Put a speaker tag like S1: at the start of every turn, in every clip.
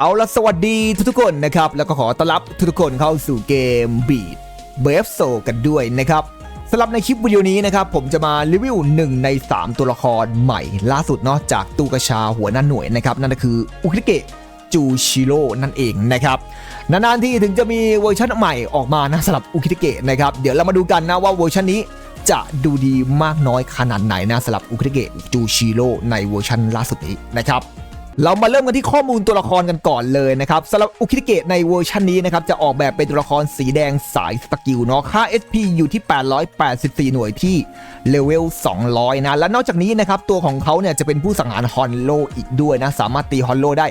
S1: เอาละสวัสดีทุกๆคนนะครับ แล้วก็ขอต้อนรับทุกๆคนเข้าสู่เกมบีดเบฟโซกันด้วยนะครับสำหรับในคลิปวิดีโอนี้นะครับ ผมจะมารีวิวหนึ่งใน 3 ตัวละครใหม่ล่าสุดเนาะจากตูกระชาหัวหน้าหน่วยนะครับ นั่นก็คืออุคิเกะจูชิโร่นั่นเองนะครับนานๆที่ถึงจะมีเวอร์ชันใหม่ออกมานะสำหรับอุคิเกะนะครับเดี๋ยวเรามาดูกันนะว่าเวอร์ชันนี้จะดูดีมากน้อยขนาดไหนนะสำหรับอุคิเกะจูชิโร่ในเวอร์ชันล่าสุดนี้นะครับ เรามาเริ่มกันที่ข้อมูลตัวละครกันก่อนเลยนะครับสำหรับอุคิเกะในเวอร์ชันนี้นะครับจะออกแบบเป็นตัวละครสีแดงสายสกิลเนาะค่า SP อยู่ที่ 884 หน่วยที่เลเวล 200 นะ และนอกจากนี้นะครับตัวของเขาเนี่ยจะเป็นผู้สังหารฮอนโลอีกด้วยนะ สามารถตีฮอนโลได้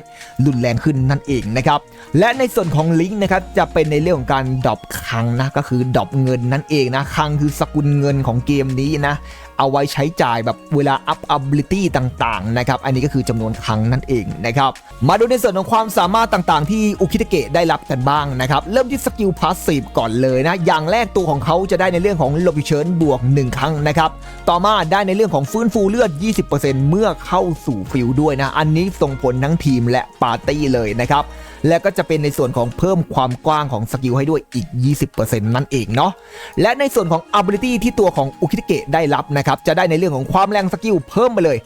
S1: รุนแรงขึ้นนั่นเองนะครับ และในส่วนของลิงก์นะครับจะเป็นในเรื่องของการดรอปคังนะก็คือดรอปเงินนั่นเองนะคังคือสกุลเงินของเกมนี้นะ เอาไว้ใช้จ่ายแบบเวลา up ability ต่างๆนะครับอันนี้ก็คือจำนวนครั้งนั่นเองนะครับมาดูในส่วนของความสามารถต่างๆ ที่อุคิตเกะได้รับกันบ้างนะครับเริ่มที่สกิลพาสซีฟก่อนเลยนะอย่างแรกตัวของเขาจะได้ในเรื่องของลบิเชิญบวก 1 ครั้งนะครับต่อมาได้ในเรื่องของฟื้นฟูเลือด 20%เมื่อเข้าสู่ฟิลด้วยนะอันนี้ส่งผลทั้งทีมและปาร์ตี้เลยนะครับ และก็จะเป็นในส่วนของเพิ่มความกว้างของสกิลให้ด้วยอีก 20%นั่นเองเนาะและในส่วนของ ability ที่ตัวของอุคิเตเกะได้รับนะครับจะได้ในเรื่องของความแรงสกิลเพิ่มไปเลย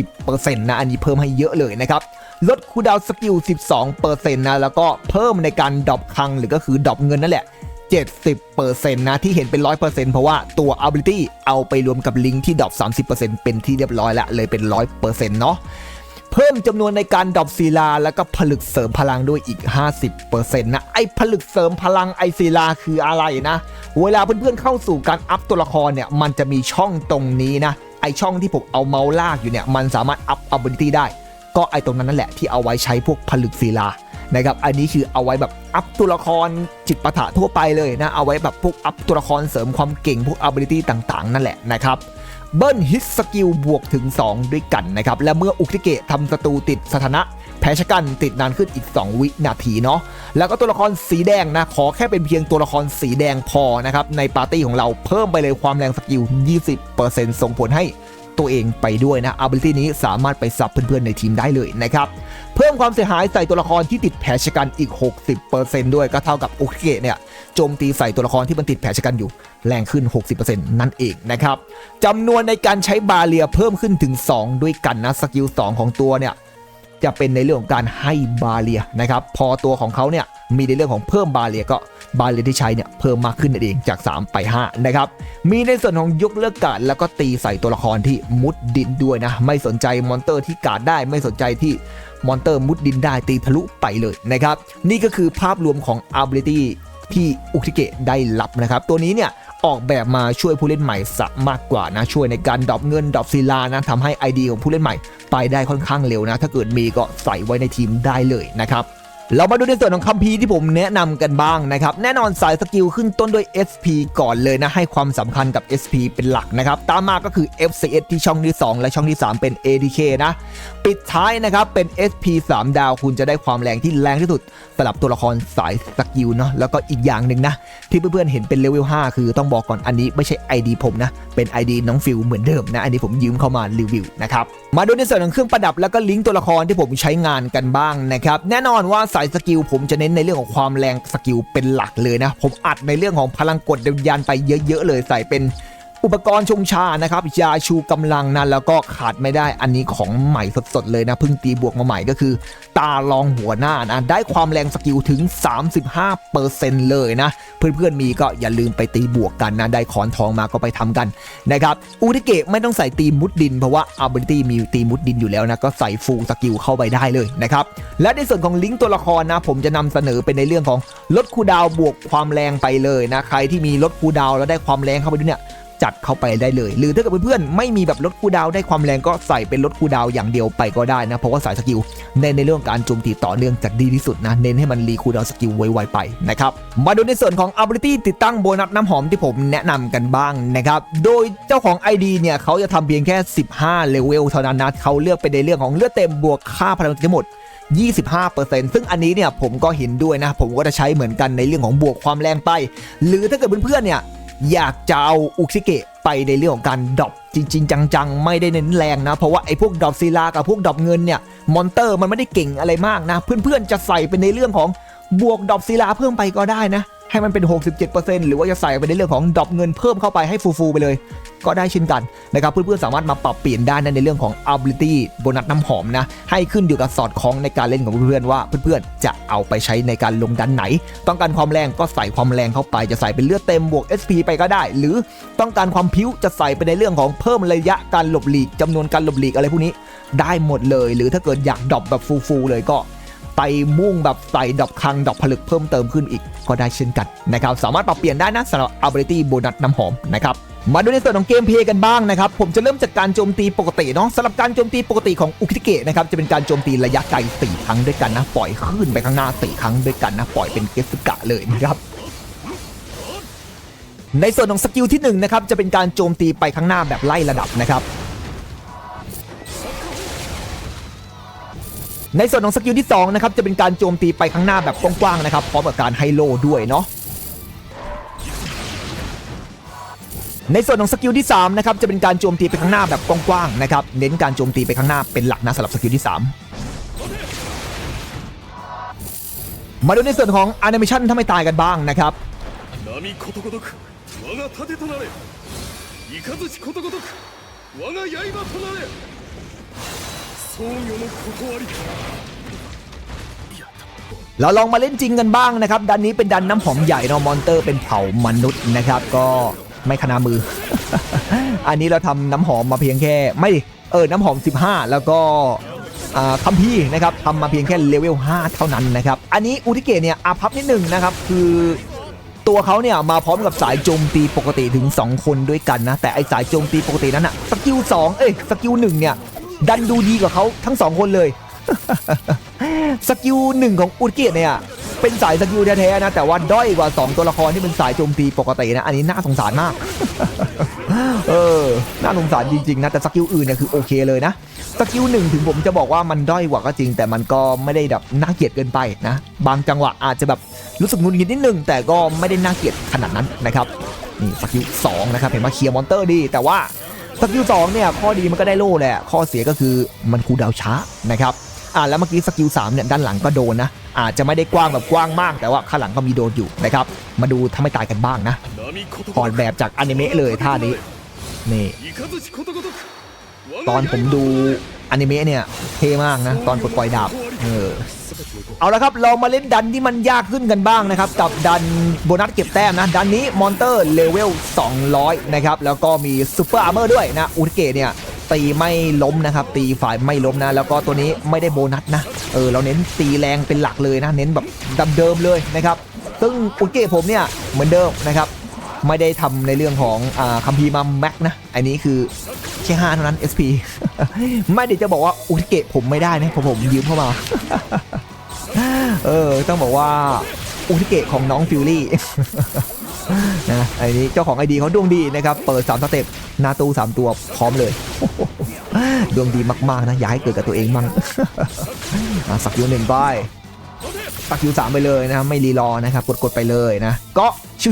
S1: 60%นะอันนี้เพิ่มให้เยอะเลยนะครับลดคูดาวสกิล 12%นะแล้วก็เพิ่มในการดรอปคังหรือก็คือดรอปเงินนั่นแหละ70%นะที่เห็นเป็น 100%เพราะว่าตัว ability เอาไปรวมกับลิงก์ที่ดรอป30%เป็นที่เรียบร้อยแล้วเลยเป็น 100%เนาะ เพิ่มจำนวนในการดรอปศิลา แล้วก็ผลึกเสริมพลังด้วยอีก 50%นะไอ้ผลึกเสริมพลังไอศิลาคืออะไรนะ เวลาเพื่อนๆเข้าสู่การอัพตัวละครเนี่ยมันจะมีช่องตรงนี้นะไอช่องที่ผมเอาเมาส์ลากอยู่เนี่ยมันสามารถอัพ ability ได้ ก็ไอตรงนั้นนั่นแหละที่เอาไว้ใช้พวกผลึกศิลานะครับอันนี้คือเอาไว้แบบอัพตัวละครจิตปะทะทั่วไปเลยนะเอาไว้แบบพวกอัพตัวละครเสริมความเก่งพวก ability ต่างๆ นั่นแหละนะครับ เบิ้ลฮิตสกิลบวกถึง 2 ด้วยกันนะครับ และเมื่ออุคิเกะทำศัตรูติดสถานะแพ้ชะกันติดนานขึ้นอีก 2 วินาทีเนาะแล้วก็ตัวละครสีแดงนะ ขอแค่เป็นเพียงตัวละครสีแดงพอนะครับ ในปาร์ตี้ของเราเพิ่มไปเลยความแรงสกิล 20%ส่งผลให้ ตัวเองไปด้วยนะ ability นี้สามารถไปซับเพื่อนๆในทีมได้เลยนะครับ เพิ่มความเสียหายใส่ตัวละครที่ติดแผลชะกันอีก 60%ด้วยก็เท่ากับโอเคเนี่ยโจมตีใส่ตัวละครที่มันติดแผลชะกันอยู่แรงขึ้น 60%นั่นเองนะครับจำนวนในการใช้บาเรียเพิ่มขึ้นถึง 2 ด้วยกันนะสกิล2ของตัวเนี่ย จะเป็นในเรื่องของการให้บาเรียนะครับ พอตัวของเขาเนี่ยมีในเรื่องของเพิ่มบาเรียก็บาเรียที่ใช้เนี่ยเพิ่มมากขึ้นนั่นเองจาก 3 ไป 5 นะครับ มีในส่วนของยกเลิกการแล้วก็ตีใส่ตัวละครที่มุดดินด้วยนะ ไม่สนใจมอนเตอร์ที่การดได้ไม่สนใจที่มอนเตอร์มุดดินได้ตีทะลุไปเลยนะครับ นี่ก็คือภาพรวมของ ability ที่อุกิเกะได้รับนะครับ ตัวนี้เนี่ยออกแบบมาช่วยผู้เล่นใหม่สะมากกว่านะช่วยในการดรอปเงินดรอปศิลานะทำให้ ID ของผู้เล่นใหม่ ไปได้ค่อนข้างเร็วนะ ถ้าเกิดมีก็ใส่ไว้ในทีมได้เลยนะครับ เรามาดูในส่วนของคัมภีร์ที่ผมแนะนำกันบ้างนะครับ แน่นอนสายสกิลขึ้นต้นด้วย SP ก่อนเลยนะ ให้ความสำคัญกับ SP เป็นหลักนะครับ ตามมาก็คือ FCS ที่ช่องที่ 2 และช่องที่ 3 เป็น ADK นะ ปิดท้ายนะครับเป็น SP 3 ดาวคุณจะได้ความแรงที่แรงที่สุดสำหรับตัวละครสายสกิลเนาะแล้วก็อีกอย่างหนึ่งนะ ที่เพื่อนๆเห็นเป็นเลเวล5คือต้องบอกก่อนอันนี้ไม่ใช่ ID ผมนะ เป็น ID น้องฟิลเหมือนเดิมนะอันนี้ผมยืมเข้ามารีวิวนะครับมาดูในส่วนของเครื่องประดับแล้วก็ลิงก์ตัวละครที่ผมใช้งานกันบ้างนะครับแน่นอนว่าสายสกิลผมจะเน้นในเรื่องของความแรงสกิลเป็นหลักเลยนะ ผมอัดในเรื่องของพลังกดวิญญาณไปเยอะ ๆ เลยใส่เป็น อุปกรณ์ชงชานะครับยาชูกำลังนะแล้วก็ขาดไม่ได้อันนี้ของใหม่สดๆเลยนะเพิ่งตีบวกมาใหม่ก็คือ ตาลองหัวหน้านะได้ความแรงสกิลถึง 35%เลยนะ เพื่อนๆมีก็อย่าลืมไปตีบวกกันนะได้ขอนทองมาก็ไปทำกันนะครับอุทิเกะไม่ต้องใส่ตีมุดดินเพราะว่า ability มีตีมุดดินอยู่แล้วนะก็ใส่ฟูสกิลเข้าไปได้เลยนะครับและในส่วนของลิงก์ตัวละครนะผมจะนำเสนอเป็นในเรื่องของลดคูดาวบวกความแรงไปเลยนะใครที่มีลดคูดาวแล้วได้ความแรงเข้าไปด้วยเนี่ย จัดเข้าไปได้เลย หรือถ้าเกิดเพื่อนๆไม่มีแบบลดคูดาวได้ความแรงก็ใส่เป็นลดคูดาวอย่างเดียวไปก็ได้นะ เพราะว่าสายสกิลเน้นในเรื่องการโจมตีต่อเนื่องจะดีที่สุดนะเน้นให้มันรีคูดาวสกิลไวๆไปนะครับมาดูในส่วนของ ability ติดตั้งโบนัสน้ำหอมที่ผมแนะนำกันบ้างนะครับโดยเจ้าของ ID เนี่ยเขาจะทำเพียงแค่ 15 เลเวลเท่านั้นนะเขาเลือกไปในเรื่องของเลือดเต็มบวกค่าพลังทั้งหมด25%ซึ่งอันนี้เนี่ยผมก็เห็นด้วยนะ ผมก็จะใช้เหมือนกันในเรื่องของบวกความแรงไป หรือถ้าเกิดเพื่อนๆเนี่ย อยากจะเอาอุกซิเกะไปในเรื่องของการดรอปจริง ๆ จัง ๆ ไม่ได้เน้นแรงนะ เพราะว่าไอ้พวกดรอปศิลากับพวกดรอปเงินเนี่ยมอนเตอร์มันไม่ได้เก่งอะไรมากนะ เพื่อนๆจะใส่เป็นในเรื่องของบวกดรอปศิลาเพิ่มไปก็ได้นะ ให้มันเป็น 67%หรือว่าจะใส่ไปในเรื่องของดรอปเงินเพิ่มเข้าไปให้ฟูๆไปเลย ก็ได้เช่นกันนะครับเพื่อนๆสามารถมาปรับเปลี่ยนได้นในเรื่องของ ability โบนัสน้ำหอมนะให้ขึ้นอยู่กับสอดคล้องในการเล่นของเพื่อนๆว่าเพื่อนๆจะเอาไปใช้ในการลงดันไหน ต้องการความแรงก็ใส่ความแรงเข้าไป จะใส่เป็นเลือดเต็มบวก SP ไปก็ได้ หรือต้องการความพิ้วจะใส่ไปในเรื่องของเพิ่มระยะการหลบหลีกจำนวนการหลบหลีกอะไรพวกนี้ ได้หมดเลย หรือถ้าเกิดอยากดรอปแบบฟูๆเลยก็ ไปมุ่งแบบใส่ดอกคังดอกผลึกเพิ่มเติมขึ้นอีกก็ได้เช่นกันนะครับสามารถปรับเปลี่ยนได้นะสำหรับ ability โบนัสน้ำหอมนะครับมาดูในส่วนของเกมเพลย์กันบ้างนะครับ ผมจะเริ่มจากการโจมตีปกติเนาะสำหรับการโจมตีปกติของอุคิเกะนะครับจะเป็นการโจมตีระยะไกล4ครั้งด้วยกันนะ ปล่อยขึ้นไปข้างหน้า4ครั้งด้วยกันนะ ปล่อยเป็นเกสกะเลยนะครับในส่วนของสกิลที่หนึ่งนะครับจะเป็นการโจมตีไปข้างหน้าแบบไล่ระดับนะครับ ในส่วนของสกิลที่2นะครับจะเป็นการโจมตีไปข้างหน้าแบบกว้างๆนะครับพร้อมกับการไฮโลด้วยเนาะในส่วนของสกิลที่3นะครับจะเป็นการโจมตีไปข้างหน้าแบบกว้างๆนะครับเน้นการโจมตีไปข้างหน้าเป็นหลักนะสำหรับสกิลที่ 3 มาดูในส่วนของแอนิเมชันถ้าไม่ตายกันบ้างนะครับ เราลองมาเล่นจริงกันบ้างนะครับ ดันนี้เป็นดันน้ำหอมใหญ่เนาะมอนเตอร์เป็นเผ่ามนุษย์นะครับ ก็ไม่ขนามือ อันนี้เราทำน้ำหอมมาเพียงแค่ไม่ดิเออน้ำหอม 15 แล้วก็อาคัมพี่นะครับทำมาเพียงแค่เลเวล 5 เท่านั้นนะครับ อันนี้อุทิเกะเนี่ยอาพับนิดหนึ่งนะครับ คือตัวเขาเนี่ยมาพร้อมกับสายโจมตีปกติถึง 2 คนด้วยกันนะ แต่ไอสายโจมตีปกตินั้นอะสกิล2เอ้ยสกิล1เนี่ย ดันดูดีกว่าเขาทั้ง2คนเลย สกิลหนึ่งของอุดเกียเนี่ย เป็นสายสกิลแท้ๆนะ แต่ว่าด้อยกว่า 2 ตัวละครที่เป็นสายโจมตีปกตินะ อันนี้น่าสงสารมาก เออ น่าสงสารจริงๆนะ แต่สกิลอื่นเนี่ยคือโอเคเลยนะ สกิลหนึ่งถึงผมจะบอกว่ามันด้อยกว่าก็จริง แต่มันก็ไม่ได้แบบน่าเกลียดเกินไปนะ บางจังหวะอาจจะแบบรู้สึกงุนงิดนิดนึง แต่ก็ไม่ได้น่าเกลียดขนาดนั้นนะครับ นี่สกิลสองนะครับ เห็นว่าเคลียร์มอนเตอร์ดี แต่ว่า สกิลสองเนี่ยข้อดีมันก็ได้โล่แหละข้อเสียก็คือมันคูดาวช้านะครับอ่าแล้วเมื่อกี้สกิลสามเนี่ยด้านหลังก็โดนนะอาจจะไม่ได้กว้างแบบกว้างมาก แต่ว่าข้างหลังก็มีโดนอยู่นะครับมาดูถ้าไม่ตายกันบ้างนะถอดแบบจากอนิเมะเลยท่านี้นี่ตอนผมดูอนิเมะเนี่ยเท่มากนะตอนปลดปล่อยดาบ เออเอาละครับเรามาเล่นดันที่มันยากขึ้นกันบ้างนะครับ กับดันโบนัสเก็บแต้มนะ ดันนี้มอนเตอร์เลเวล 200 นะครับ แล้วก็มีซูเปอร์อาร์เมอร์ด้วยนะอุทเกะเนี่ย ตีไม่ล้มนะครับ ตีฝ่ายไม่ล้มนะ แล้วก็ตัวนี้ไม่ได้โบนัสนะ เออ เราเน้นตีแรงเป็นหลักเลยนะ เน้นแบบดัเดิมเลยนะครับ ซึ่งอุทเกะผมเนี่ย เหมือนเดิมนะครับ ไม่ได้ทำในเรื่องของอคัมภีร์มาแม็กนะ อันนี้คือแค่5เท่านั้น SP ไม่ได้จะบอกว่าอุทเกะผมไม่ได้นะเพราะผมยืมเข้ามา เออ ต้องบอกว่าอุทิเกะของน้องฟิลลี่นะไอันนี้เจ้าของไอดีเขาดวงดีนะครับ เปิด 3 สเต็ปหนาตู้3ตัวพร้อมเลย ดวงดีมาก ๆ นะอย่าให้เกิดกับตัวเองมั่งสักยูหนึ่งไปสักยูสามไปเลยนะไม่รีรอนะครับกดๆไปเลยนะ ก็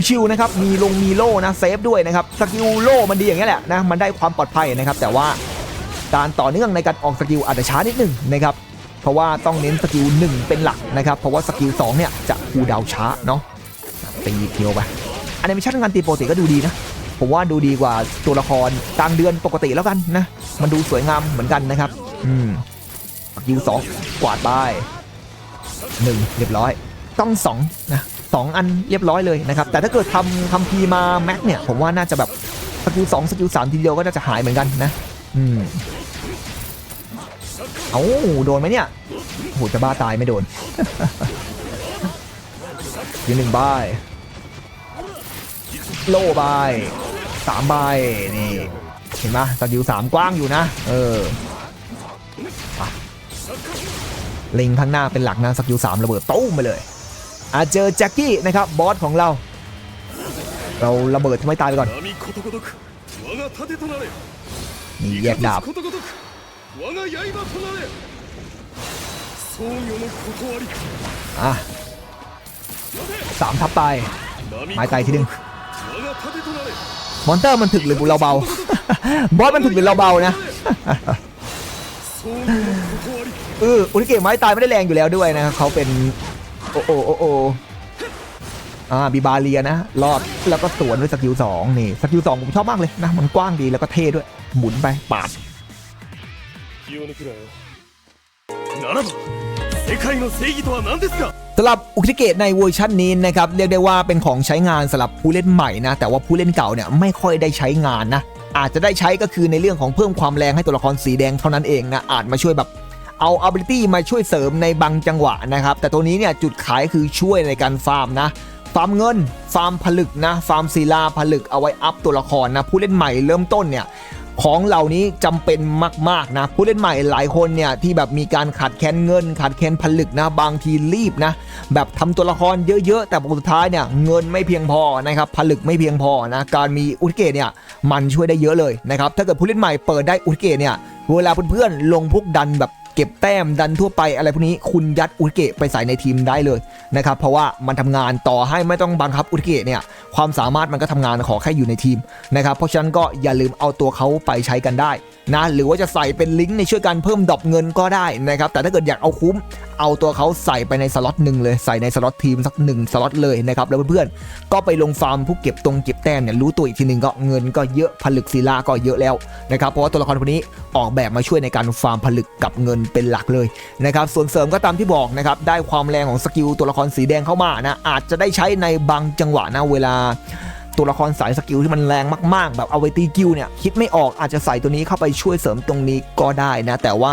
S1: ชิวๆนะครับมีลงมีโล่นะเซฟด้วยนะครับสกิลโล่มันดีอย่างนี้แหละนะมันได้ความปลอดภัยนะครับแต่ว่า การต่อเนื่องในการออกสกิลอาจจะช้านิดนึงนะครับเพราะว่าต้องเน้นสกิล1เป็นหลักนะครับเพราะว่าสกิล2เนี่ยจะคูดาวช้าเนาะตีเทียวไปอนิเมชั่นงานตีโปกติก็ดูดีนะผมว่าดูดีกว่าตัวละครกลางเดือนปกติแล้วกันนะมันดูสวยงามเหมือนกันนะครับอืมสกิล2กวาดไปหนึ่งเรียบร้อยต้อง2นะสองอันเรียบร้อยเลยนะครับแต่ถ้าเกิดทำคำพีมาแม็กเนี่ยผมว่าน่าจะแบบสกิล2สกิล3ทีเดียวก็น่าจะหายเหมือนกันนะอืม เอ้าโดนไหมเนี่ยโหจะบ้าตายไม่โดนยืนหนึ่งใบโล่ใบสามใบนี่ เห็นไหมสกิลสามกว้างอยู่นะ เออลิงข้างหน้าเป็นหลักนะสกิลสามระเบิดตู้มไปเลยอาเจอแจ็คกี้นะครับบอสของเรา เราระเบิดทำไมตายไปก่อนนี่แยกดาบ
S2: 我が刃となれ僧侶の断り
S1: อ่ะสามทับไป
S2: 波
S1: ไม้ไกลทีหนึ่ง
S2: 我が 盾となれ
S1: มอนเตอร์มันถึกหรือเราเบา บอสมันถึกหรือเราเบานะ
S2: 総理の断り
S1: เอออุลิเกะไม้ตายไม่ได้แรงอยู่แล้วด้วยนะครับเขาเป็นโอโอโอโออ่าบิบาเลียนะ รอดแล้วก็สวนด้วยสกิลสองนี่สกิลสองผมชอบมากเลยนะ มันกว้างดีแล้วก็เท่ด้วย หมุนไปปาด
S2: 気を抜くなよならば世界の正義とは何ですか
S1: สำหรับอุคิเกะในเวอร์ชันนี้นะครับ เรียกได้ว่าเป็นของใช้งานสำหรับผู้เล่นใหม่นะ แต่ว่าผู้เล่นเก่าเนี่ยไม่ค่อยได้ใช้งานนะ อาจจะได้ใช้ก็คือในเรื่องของเพิ่มความแรงให้ตัวละครสีแดงเท่านั้นเองนะ อาจมาช่วยแบบเอา ability มาช่วยเสริมในบางจังหวะนะครับ แต่ตัวนี้เนี่ยจุดขายคือช่วยในการฟาร์มนะ ฟาร์มเงิน ฟาร์มผลึกนะ ฟาร์มศิลาผลึกเอาไว้อัพตัวละครนะ ผู้เล่นใหม่เริ่มต้นเนี่ย ของเหล่านี้จำเป็นมากๆนะผู้เล่นใหม่หลายคนเนี่ยที่แบบมีการขาดแคลนเงิน ขาดแคลนผลึกนะบางทีรีบนะแบบทำตัวละครเยอะๆ แต่ผลสุดท้ายเนี่ยเงินไม่เพียงพอนะครับผลึกไม่เพียงพอนะการมีอุทเกตเนี่ยมันช่วยได้เยอะเลยนะครับถ้าเกิดผู้เล่นใหม่เปิดได้อุทเกตเนี่ยเวลาเพื่อนๆลงพวกดันแบบ เก็บแต้มดันทั่วไปอะไรพวกนี้คุณยัดอุทเกตไปใส่ในทีมได้เลยนะครับเพราะว่ามันทำงานต่อให้ไม่ต้องบังคับอุทเกตเนี่ยความสามารถมันก็ทำงานขอแค่อยู่ในทีมนะครับเพราะฉะนั้นก็อย่าลืมเอาตัวเขาไปใช้กันได้นะหรือว่าจะใส่เป็นลิงก์ในช่วยการเพิ่มดอปเงินก็ได้นะครับแต่ถ้าเกิดอยากเอาคุ้ม เอาตัวเขาใส่ไปในสล็อตหนึ่งเลยใส่ในสล็อตทีมสักหนึ่งสล็อตเลยนะครับแล้วเพื่อนๆก็ไปลงฟาร์มผู้เก็บตรงเก็บแต้มเนี่ยรู้ตัวอีกทีหนึ่งก็เงินก็เยอะผลึกศิลาก็เยอะแล้วนะครับเพราะว่าตัวละครคนนี้ออกแบบมาช่วยในการฟาร์มผลึกกับเงินเป็นหลักเลยนะครับส่วนเสริมก็ตามที่บอกนะครับได้ความแรงของสกิลตัวละครสีแดงเข้ามานะอาจจะได้ใช้ในบางจังหวะนะเวลาตัวละครสายสกิลที่มันแรงมากๆ แบบเอาไว้ตีกิลเนี่ยคิดไม่ออกอาจจะใส่ตัวนี้เข้าไปช่วยเสริมตรงนี้ก็ได้นะแต่ว่า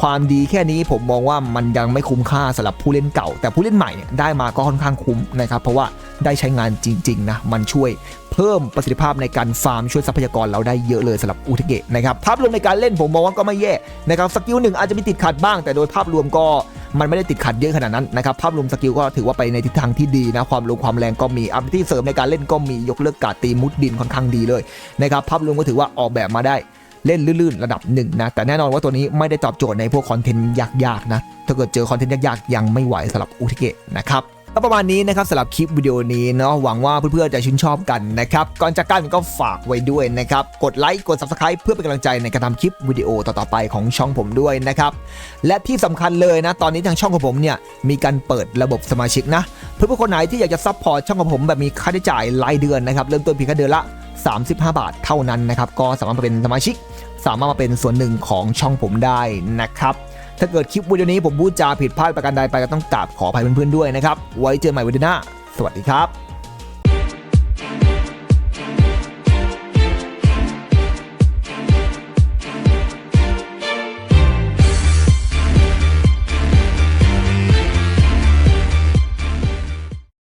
S1: ความดีแค่นี้ผมมองว่ามันยังไม่คุ้มค่าสำหรับผู้เล่นเก่า แต่ผู้เล่นใหม่เนี่ยได้มาก็ค่อนข้างคุ้มนะครับ เพราะว่าได้ใช้งานจริง ๆ นะ มันช่วยเพิ่มประสิทธิภาพในการฟาร์มช่วยทรัพยากรเราได้เยอะเลยสำหรับอุทเกะนะครับภาพรวมในการเล่นผมมองว่าก็ไม่แย่นะครับสกิลหนึ่งอาจจะมีติดขัดบ้าง แต่โดยภาพรวมก็มันไม่ได้ติดขัดเยอะขนาดนั้นนะครับภาพรวมสกิลก็ถือว่าไปในทิศทางที่ดีนะความลงความแรงก็มีอัพที่เสริมในการเล่นก็มียกเลิกการตีมุดดินค่อนข้างดีเลยนะครับภาพรวมก็ถือว่าออกแบบมาได้ เล่นลื่นๆระดับหนึ่งนะ แต่แน่นอนว่าตัวนี้ไม่ได้ตอบโจทย์ในพวกคอนเทนต์ยากๆนะ ถ้าเกิดเจอคอนเทนต์ยากๆ ยังไม่ไหวสำหรับอุทิเกะนะครับก็ประมาณนี้นะครับสำหรับคลิปวิดีโอนี้เนาะหวังว่าเพื่อนๆจะชื่นชอบกันนะครับ ก่อนจากกันก็ฝากไว้ด้วยนะครับ กดไลค์กด Subscribe เพื่อเป็นกำลังใจในการทำคลิปวิดีโอต่อๆไปของช่องผมด้วยนะครับ และที่สำคัญเลยนะ ตอนนี้ทางช่องของผมเนี่ยมีการเปิดระบบสมาชิกนะ เพื่อนๆคนไหนที่อยากจะซัพพอร์ตช่องของผมแบบมีค่าใช้จ่ายรายเดือนนะครับเริ่มต้นเพียงแค่เดือนละ 35 บาทเท่านั้นนะครับ ก็สามารถมาเป็นสมาชิก สามารถมาเป็นส่วนหนึ่งของช่องผมได้นะครับ ถ้าเกิดคลิปวิดีโอนี้ผมพูดจาผิดพลาดประการใดไปก็ต้องกราบขออภัยเพื่อนๆด้วยนะครับ ไว้เจอกันใหม่วันหน้า สวัสดีครับ